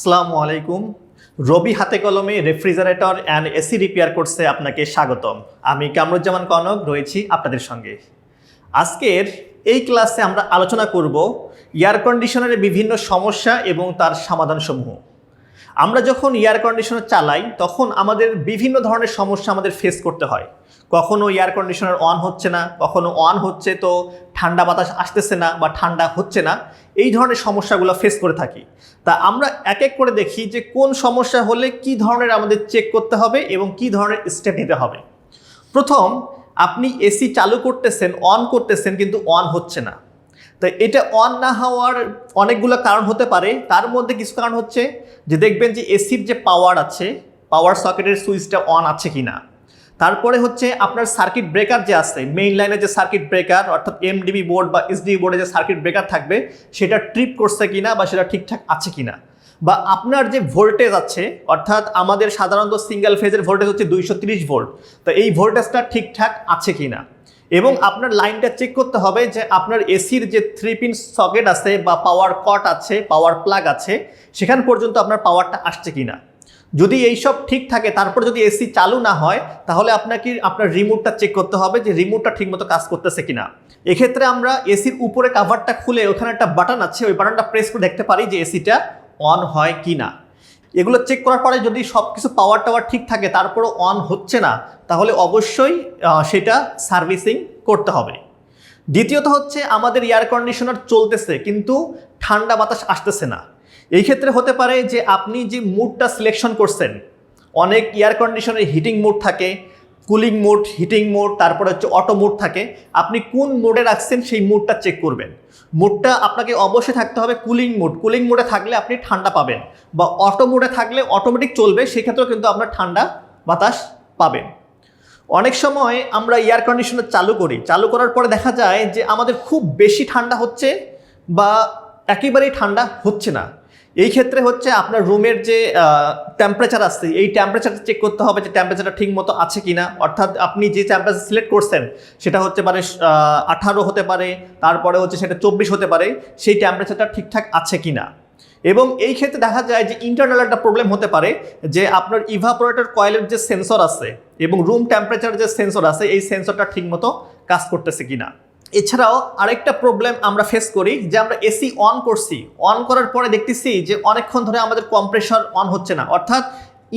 আসসালামু আলাইকুম। রবি হাতে কলমে রেফ্রিজারেটর অ্যান্ড এসি রিপেয়ার কোর্সে আপনাকে স্বাগতম। আমি কামরুজ্জামান কনক, রয়েছি আপনাদের সঙ্গে। আজকের এই ক্লাসে আমরা আলোচনা করব এয়ার কন্ডিশনারের বিভিন্ন সমস্যা এবং তার সমাধানসমূহ। আমরা যখন এয়ার কন্ডিশনার চালাই, তখন আমাদের বিভিন্ন ধরনের সমস্যা আমাদের ফেস করতে হয়। কখনো এয়ার কন্ডিশনার অন হচ্ছে না, কখনো অন হচ্ছে তো ঠান্ডা বাতাস আসতেছে না বা ঠান্ডা হচ্ছে না, এই ধরনের সমস্যাগুলো ফেস করে থাকি। তা আমরা এক এক করে দেখি যে কোন সমস্যা হলে কি ধরনের আমাদের চেক করতে হবে এবং কি ধরনের স্টেপ নিতে হবে। প্রথম, আপনি এসি চালু করতেছেন অন করতেছেন কিন্তু অন হচ্ছে না। তো এটা অন না হওয়ার অনেকগুলো কারণ হতে পারে। তার মধ্যে কিছু কারণ হচ্ছে যে দেখবেন যে এসির যে পাওয়ার আছে পাওয়ার সকেটের সুইচটা অন আছে কি না তারপরে হচ্ছে আপনার সার্কিট ব্রেকার যে আছে মেইন লাইনে যে সার্কিট ব্রেকার অর্থাৎ এমডিবি বোর্ড বা এসডিবি বোর্ডে যে সার্কিট ব্রেকার থাকবে, সেটা ট্রিপ করছে কিনা বা সেটা ঠিকঠাক আছে কিনা? বা আপনার যে ভোল্টেজ আছে, অর্থাৎ আমাদের সাধারণত সিঙ্গেল ফেজের ভোল্টেজ হচ্ছে দুইশো ভোল্ট তো এই ভোল্টেজটা ঠিকঠাক আছে কিনা? এবং আপনার লাইনটা চেক করতে হবে যে আপনার এসির যে থ্রি পিন সকেট আছে বা পাওয়ার কট আছে পাওয়ার প্লাগ আছে, সেখান পর্যন্ত আপনার পাওয়ারটা আসছে কিনা? যদি এইসব ঠিক থাকে, তারপর যদি এসি চালু না হয়, তাহলে আপনাকে আপনার রিমোটটা চেক করতে হবে যে রিমোটটা ঠিকমতো কাজ করতেছে কিনা। এক্ষেত্রে আমরা এসির উপরে কাভারটা খুলে ওখানে একটা বাটন আছে, ওই বাটনটা প্রেস করে দেখতে পারি যে এসিটা অন হয় কি না এগুলো চেক করার পরে যদি সব কিছু পাওয়ার টাওয়ার ঠিক থাকে, তারপরও অন হচ্ছে না, তাহলে অবশ্যই সেটা সার্ভিসিং করতে হবে। দ্বিতীয়ত হচ্ছে, আমাদের এয়ার কন্ডিশনার চলতেছে, কিন্তু ঠান্ডা বাতাস আসতেছে না। এই ক্ষেত্রে হতে পারে যে আপনি যে মুডটা সিলেকশন করছেন, অনেক এয়ার কন্ডিশনের হিটিং মুড থাকে কুলিং মোড হিটিং মোড তারপরে হচ্ছে অটো মোড থাকে, আপনি কোন মোডে রাখছেন সেই মোডটা চেক করবেন। মোডটা আপনাকে অবশ্যই থাকতে হবে কুলিং মোড কুলিং মোডে থাকলে আপনি ঠান্ডা পাবেন বা অটো মোডে থাকলে অটোমেটিক চলবে, সেক্ষেত্রেও কিন্তু আপনার ঠান্ডা বাতাস পাবেন। অনেক সময় আমরা এয়ার কন্ডিশনার চালু করি। চালু করার পরে দেখা যায় যে আমাদের খুব বেশি ঠান্ডা হচ্ছে বা একেবারেই ঠান্ডা হচ্ছে না। এই ক্ষেত্রে হচ্ছে আপনার রুমের যে টেম্পারেচার আছে, এই টেম্পারেচারটা চেক করতে হবে যে টেম্পারেচারটা ঠিক মতো আছে কিনা। অর্থাৎ আপনি যে টেম্পারেচার সিলেক্ট করছেন, সেটা হচ্ছে পারে আঠারো হতে পারে, তারপরে হচ্ছে সেটা চব্বিশ হতে পারে, সেই টেম্পারেচারটা ঠিকঠাক আছে কি না এবং এই ক্ষেত্রে দেখা যায় যে ইন্টারনাল একটা প্রবলেম হতে পারে, যে আপনার ইভাপোরেটর কয়েলের যে সেন্সর আছে এবং রুম টেম্পারেচার যে সেন্সর আছে, এই সেন্সরটা ঠিকমতো কাজ করতেছে কিনা। এছাড়াও আরেকটা প্রবলেম আমরা ফেস করি, যে আমরা এসি অন করছি। অন করার পরে দেখতেছি যে অনেকক্ষণ ধরে আমাদের কম্প্রেসর অন হচ্ছে না। অর্থাৎ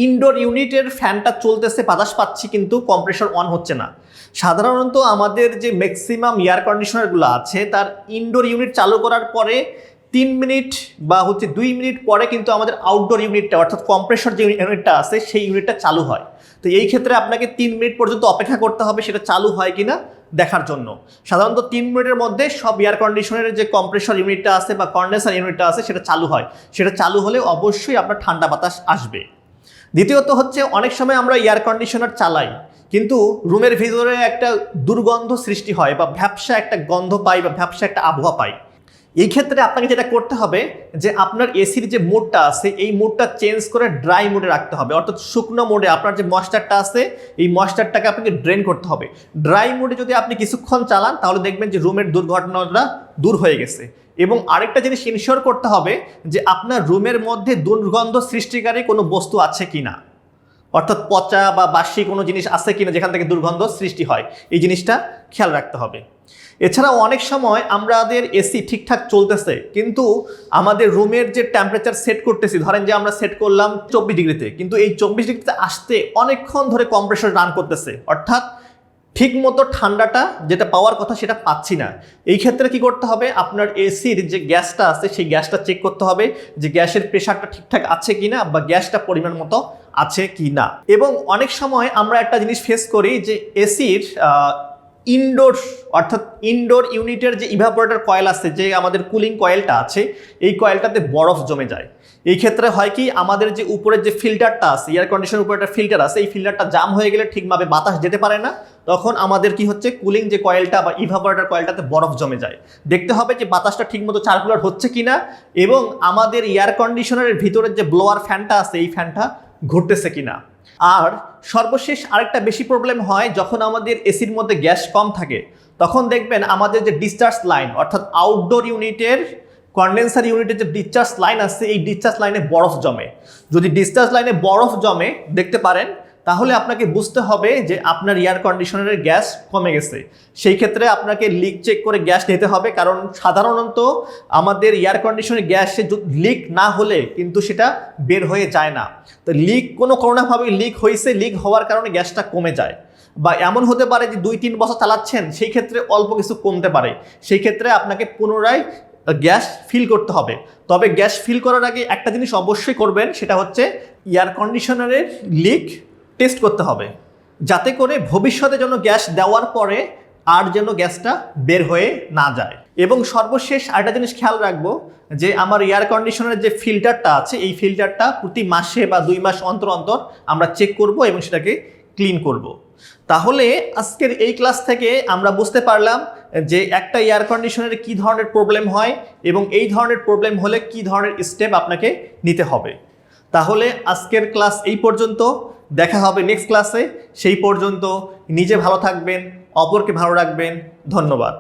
ইনডোর ইউনিটের ফ্যানটা চলতেছে, বাতাস পাচ্ছি, কিন্তু কম্প্রেসর অন হচ্ছে না। সাধারণত আমাদের যে ম্যাক্সিমাম এয়ার কন্ডিশনারগুলো আছে, তার ইনডোর ইউনিট চালু করার পরে তিন মিনিট বা হচ্ছে দুই মিনিট পরে কিন্তু আমাদের আউটডোর ইউনিটটা অর্থাৎ কম্প্রেসর যে ইউনিটটা আছে, সেই ইউনিটটা চালু হয়। তো এই ক্ষেত্রে আপনাকে তিন মিনিট পর্যন্ত অপেক্ষা করতে হবে সেটা চালু হয় কিনা দেখার জন্য। সাধারণত তিন মিনিটের মধ্যে সব এয়ার কন্ডিশনের যে কম্প্রেসর ইউনিটটা আছে বা কন্ডেন্সার ইউনিটটা আছে সেটা চালু হয়। সেটা চালু হলে অবশ্যই আপনার ঠান্ডা বাতাস আসবে। দ্বিতীয়ত হচ্ছে অনেক সময় আমরা এয়ার কন্ডিশনার চালাই, কিন্তু রুমের ভিতরে একটা দুর্গন্ধ সৃষ্টি হয় বা ভ্যাবসা একটা গন্ধ পাই বা ভ্যাবসা একটা আবহাওয়া পাই। এই ক্ষেত্রে আপনাকে যেটা করতে হবে যে আপনার এসির যে মোডটা আছে, এই মোডটা চেঞ্জ করে ড্রাই মোডে রাখতে হবে। অর্থাৎ শুকনো মোডে আপনার যে ময়েশ্চারটা আছে, এই ময়েশ্চারটাকে আপনাকে ড্রেন করতে হবে। ড্রাই মোডে যদি আপনি কিছুক্ষণ চালান, তাহলে দেখবেন যে রুমের দুর্ঘটনাটা দূর হয়ে গেছে। এবং আরেকটা জিনিস ইনশিওর করতে হবে যে আপনার রুমের মধ্যে দুর্গন্ধ সৃষ্টিকারী কোনো বস্তু আছে কি না অর্থাৎ পচা বা বাসি কোনো জিনিস আছে কিনা যেখান থেকে দুর্গন্ধ সৃষ্টি হয়। এই জিনিসটা খেয়াল রাখতে হবে। এছাড়াও অনেক সময় আমাদের এসি ঠিকঠাক চলতেছে, কিন্তু আমাদের রুমের যে টেম্পারেচার সেট করতেছি, ধরেন যে আমরা সেট করলাম চব্বিশ ডিগ্রিতে, কিন্তু এই চব্বিশ ডিগ্রিতে আসতে অনেকক্ষণ ধরে কম্প্রেসর রান করতেছে, অর্থাৎ ঠিক মতো ঠান্ডাটা যেটা পাওয়ার কথা সেটা পাচ্ছি না। এই ক্ষেত্রে কি করতে হবে? আপনার এসির যে গ্যাসটা আছে, সেই গ্যাসটা চেক করতে হবে যে গ্যাসের প্রেশারটা ঠিকঠাক আছে কি না বা গ্যাসটা পরিমাণ মতো আছে কি না এবং অনেক সময় আমরা একটা জিনিস ফেস করি যে এসির ইনডোর, অর্থাৎ ইনডোর ইউনিটের যে ইভাপোরেটর কয়েল আছে, যে আমাদের কুলিং কয়েলটা আছে, এই কয়েলটাতে বরফ জমে যায়। এই ক্ষেত্রে হয় কি, আমাদের যে উপরের যে ফিল্টারটা আছে এয়ার কন্ডিশনের উপরে একটা ফিল্টার আছে, এই ফিল্টারটা জাম হয়ে গেলে ঠিকভাবে বাতাস যেতে পারে না। তখন আমাদের কি হচ্ছে কুলিং যে কয়েলটা বা ইভাপোরেটর কয়েলটাতে বরফ জমে যায়। দেখতে হবে যে বাতাসটা ঠিকমতো সার্কুলার হচ্ছে কিনা, এবং আমাদের এয়ার কন্ডিশনারের ভিতরের যে ব্লোয়ার ফ্যানটা আছে, এই ফ্যানটা ঘুরতেছে কিনা। আর সর্বশেষ আরেকটা বেশি প্রবলেম হয় যখন আমাদের এসির মধ্যে গ্যাস কম থাকে। তখন দেখবেন আমাদের যে ডিসচার্জ লাইন অর্থাৎ আউটডোর ইউনিটের কন্ডেন্সার ইউনিটের যে ডিসচার্জ লাইন আছে, এই ডিসচার্জ লাইনে বরফ জমে। যদি ডিসচার্জ লাইনে বরফ জমে, দেখতে পারেন তাহলে আপনাকে বুঝতে হবে যে আপনার এয়ার কন্ডিশনারের গ্যাস কমে গেছে। সেই ক্ষেত্রে আপনাকে লিক চেক করে গ্যাস নিতে হবে, কারণ সাধারণত আমাদের এয়ার কন্ডিশনের গ্যাসে লিক না হলে কিন্তু সেটা বের হয়ে যায় না। তো লিক কোনো কোনোভাবে লিক হয়েছে লিক হওয়ার কারণে গ্যাসটা কমে যায়। বা এমন হতে পারে যে দুই, তিন বছর চালাচ্ছেন, সেই ক্ষেত্রে অল্প কিছু কমতে পারে। সেই ক্ষেত্রে আপনাকে পুনরায় গ্যাস ফিল করতে হবে। তবে গ্যাস ফিল করার আগে একটা জিনিস অবশ্যই করবেন, সেটা হচ্ছে এয়ার কন্ডিশনারের লিক টেস্ট করতে হবে। যাতে করে ভবিষ্যতে যেন গ্যাস দেওয়ার পরে আর যেন গ্যাসটা বের হয়ে না যায়। এবং সর্বশেষ আরেকটা জিনিস খেয়াল রাখব, যে আমার এয়ার কন্ডিশনারের যে ফিল্টারটা আছে, এই ফিল্টারটা প্রতি মাসে বা দুই মাস অন্তর অন্তর আমরা চেক করব এবং সেটাকে ক্লিন করব। তাহলে আজকের এই ক্লাস থেকে আমরা বুঝতে পারলাম যে একটা এয়ার কন্ডিশনারে কী ধরনের প্রবলেম হয় এবং এই ধরনের প্রবলেম হলে কী ধরনের স্টেপ আপনাকে নিতে হবে। তাহলে আজকের ক্লাস এই পর্যন্ত। দেখা হবে নেক্সট ক্লাসে সেই পর্যন্ত নিজে ভালো থাকবেন অপরকে ভালো রাখবেন। ধন্যবাদ।